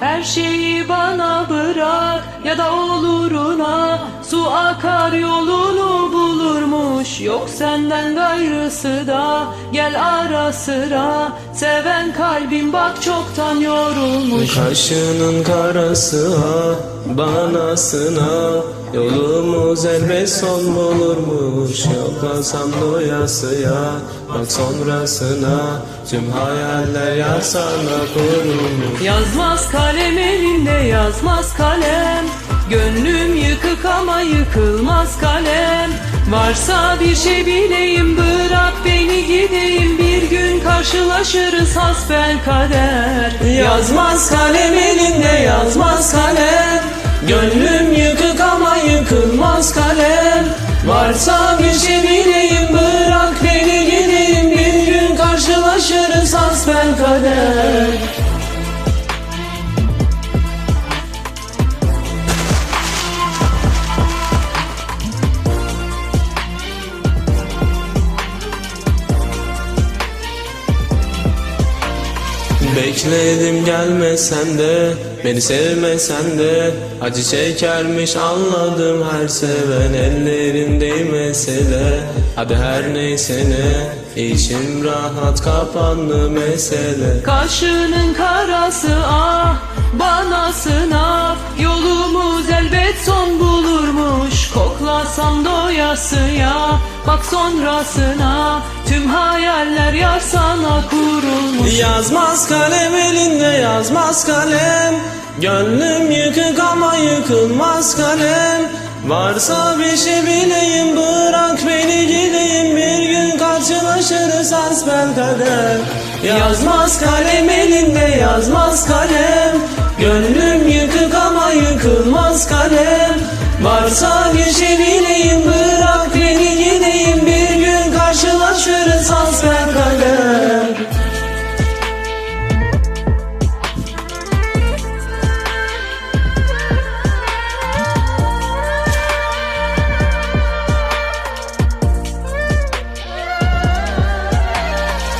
Her şeyi bana bırak ya da oluruna Su akar yolunu Yok senden gayrısı da Gel ara sıra. Seven kalbim bak çoktan yorulmuş. Kaşının karası ha bana sınav Yolumuz elbet son bulurmuş. Yoklasam doyasıya Bak sonrasına. Tüm hayaller yar sana kurulmuş. Yazmaz kalem elinde yazmaz kalem. Gönlüm yıkık ama yıkılmaz kalem Varsa bir şey bileyim bırak beni gideyim. Bir gün karşılaşırız hasbel kader. Yazmaz kalem elinde yazmaz kalem. Gönlüm yıkık ama yıkılmaz kalem. Varsa bir şey bileyim bırak beni gideyim. Bir gün karşılaşırız hasbel kader Bekledim gelmesen de Beni sevmesen de. Acı çekermiş anladım her seven Ellerin değmese de. Hadi her neyse ne İçim rahat kapandı mesele. Kaşının karası ah bana sınav. Yolumuz elbet son bulurmuş. Koklasam doyasıya Bak sonrasına. Tüm hayaller yar sana kurulmuş. Yazmaz kalem elinde yazmaz kalem. Gönlüm yıkık ama yıkılmaz kalem. Varsa bir şey bileyim bırak beni gideyim. Bir gün karşılaşırız hasbel kader Yazmaz kalem elinde yazmaz kalem. Gönlüm yıkık ama yıkılmaz kalem. Varsa bir şey bileyim